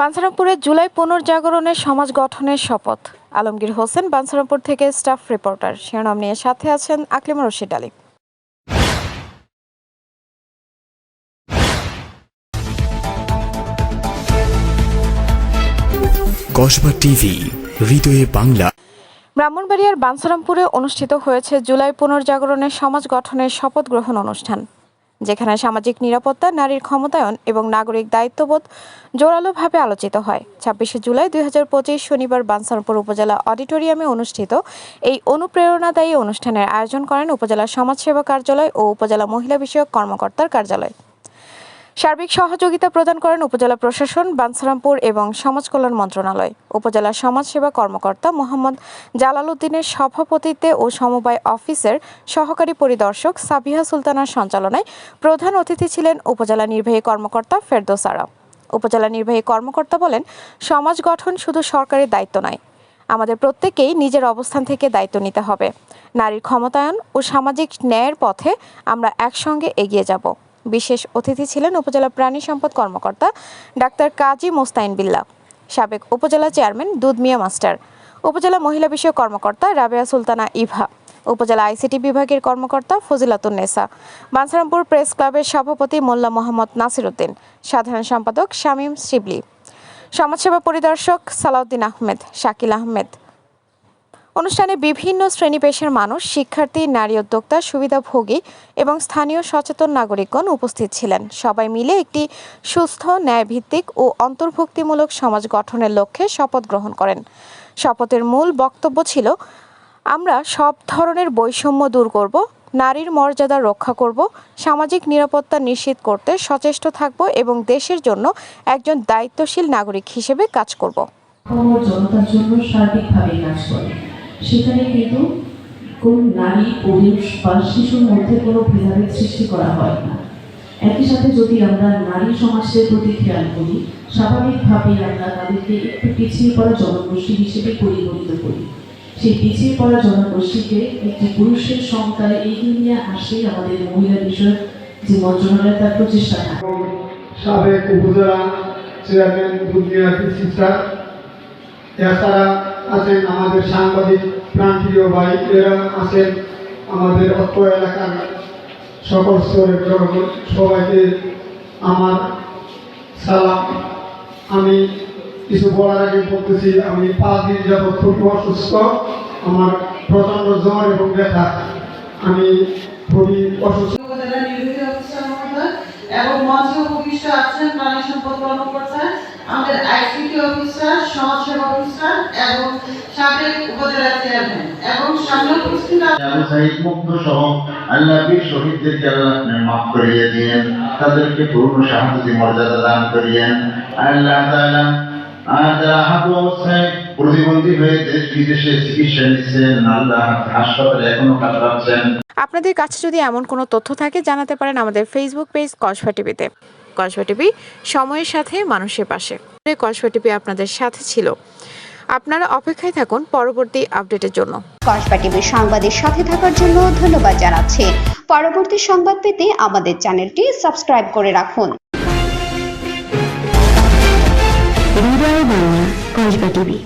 বাঞ্ছারামপুরে জুলাই পুনর্জাগরণের সমাজ গঠনের শপথ। আলমগীর হোসেন বাঞ্ছারামপুর থেকে স্টাফ রিপোর্টার। শিরোনাম নিয়ে সাথে আছেন আকলিমা রশিদ আলী। কসবা টিভি হৃদয়ে বাংলা। ব্রাহ্মণবাড়িয়ার বাঞ্ছারামপুরে অনুষ্ঠিত হয়েছে জুলাই পুনর্জাগরণের সমাজ গঠনের শপথ গ্রহণ অনুষ্ঠান। যেখানে সামাজিক নিরাপত্তা, নারীর ক্ষমতায়ন এবং নাগরিক দায়িত্ববোধ জোরালোভাবে আলোচিত হয়। ছাব্বিশে জুলাই দুই হাজার পঁচিশ শনিবার বানসানপুর উপজেলা অডিটোরিয়ামে অনুষ্ঠিত এই অনুপ্রেরণাদায়ী অনুষ্ঠানের আয়োজন করেন উপজেলা সমাজসেবা কার্যালয় ও উপজেলা মহিলা বিষয়ক কর্মকর্তার কার্যালয়। সার্বিক সহযোগিতা প্রদান করেন উপজেলা প্রশাসন বাঞ্ছারামপুর এবং সমাজ কল্যাণ মন্ত্রণালয়। উপজেলা সমাজসেবা কর্মকর্তা মোহাম্মদ জালাল উদ্দিনের সভাপতিত্বে ও সমবায় অফিসের সহকারী পরিদর্শক সাবিহা সুলতানার সঞ্চালনায় প্রধান অতিথি ছিলেন উপজেলা নির্বাহী কর্মকর্তা ফেরদোসারা উপজেলা নির্বাহী কর্মকর্তা বলেন, সমাজ গঠন শুধু সরকারের দায়িত্ব নয়, আমাদের প্রত্যেকেই নিজের অবস্থান থেকে দায়িত্ব নিতে হবে। নারীর ক্ষমতায়ন ও সামাজিক ন্যায়ের পথে আমরা একসঙ্গে এগিয়ে যাব। বিশেষ অতিথি ছিলেন উপজেলা প্রাণী সম্পদ কর্মকর্তা ডাক্তার কাজী মোস্তাইন বিল্লা, সাবেক উপজেলা চেয়ারম্যান দুধমিয়া মাস্টার, উপজেলা মহিলা বিষয়ক কর্মকর্তা রাবেয়া সুলতানা ইভা, উপজেলা আইসিটি বিভাগের কর্মকর্তা ফজিলাতুন্নেসা বাঞ্ছারামপুর প্রেস ক্লাবের সভাপতি মোল্লা মোহাম্মদ নাসিরউদ্দিন সাধারণ সম্পাদক শামীম শিবলি, সমাজসেবা পরিদর্শক সালাউদ্দিন আহমেদ, শাকিল আহমেদ অনুষ্ঠানে বিভিন্ন শ্রেণি পেশার মানুষ, শিক্ষার্থী, নারী উদ্যোক্তা, সুবিধাভোগী এবং স্থানীয় সচেতন নাগরিকগণ উপস্থিত ছিলেন। সবাই মিলে একটি সুস্থ, ন্যায়ভিত্তিক ও অন্তর্ভুক্তিমূলক সমাজ গঠনের লক্ষ্যে শপথ গ্রহণ করেন। শপথের মূল বক্তব্য ছিল, আমরা সব ধরনের বৈষম্য দূর করব, নারীর মর্যাদা রক্ষা করব, সামাজিক নিরাপত্তা নিশ্চিত করতে সচেষ্ট থাকব এবং দেশের জন্য একজন দায়িত্বশীল নাগরিক হিসেবে কাজ করব। জনতার জন্য সার্বিকভাবে কাজ করে সেখানে কিন্তু কোন নারী, পুরুষ বা শিশুর মধ্যে কোনো ভেদাভেদ সৃষ্টি করা হয় না। একই সাথে যদি আমরা নারী সমাজের প্রতি খেয়াল করি স্বাভাবিকভাবে আমরা তাদেরকে একটু পিছিয়ে পড়া জনগোষ্ঠী হিসেবে পরিগণিত করি। সেই পিছিয়ে পড়া জনগোষ্ঠীকে একটি পুরুষের সংখ্যায় এগিয়ে নিয়ে আসে আমাদের মহিলা বিষয়ক যে মন্ত্রণালয়, তার প্রচেষ্টা সাবেক উপজেলা চেয়ারম্যান এছাড়া আছেন আমাদের সাংবাদিক প্রান্তীয় ভাই, এরা আছেন আমাদের অত্র এলাকার সকল স্তরের জনগণ। সবাইকে আমার সালাম। আমি কিছু বলার আগে বলতেছি, আমি পাঁচ দিন যাবৎ খুব অসুস্থ। আমার প্রচণ্ড জ্বর এবং ব্যথা। আমি খুবই অসুস্থ উপজেলা নির্বাহী অফিসার মহোদয় এবং মঞ্চে উপবিষ্ট আছেন প্রাণী সম্পদ কর্মকর্তা, আমাদের আইসিটি অফিসার, সমাজসেবা অফিসার এবং সাবেক উপজেলা চেয়ারম্যান এবং সামনে উপস্থিত আছেন সাইদ মুগ্ধ সহ আল্লাহ বীর শহীদদেরকে আল্লাহ আপনি মাফ করিয়ে দিয়েন, তাদেরকে পূর্ণ শাহাদতি মর্যাদা দান করিয়েন। আল্লাহ তাআলা আর যারা আহত প্রতিবন্ধী হয়ে দেশ বিদেশে চিকিৎসা নিচ্ছেন আল্লাহ হাসপাতালে এখনও কাতরাচ্ছেন আপনাদের কাছে যদি এমন কোনো তথ্য থাকে জানাতে পারেন আমাদের ফেসবুক পেজ কসবা টিভিতে কসবা টিভি সময়ের সাথে মানুষের পাশে। কসবা টিভি আপনাদের সাথে ছিল। আপনারা অপেক্ষায় থাকুন পরবর্তী আপডেটের জন্য। কসবা টিভির সংবাদের সাথে থাকার জন্য ধন্যবাদ জানাচ্ছি। পরবর্তী সংবাদ পেতে আমাদের চ্যানেলটি সাবস্ক্রাইব করে রাখুন। কসবা টিভি।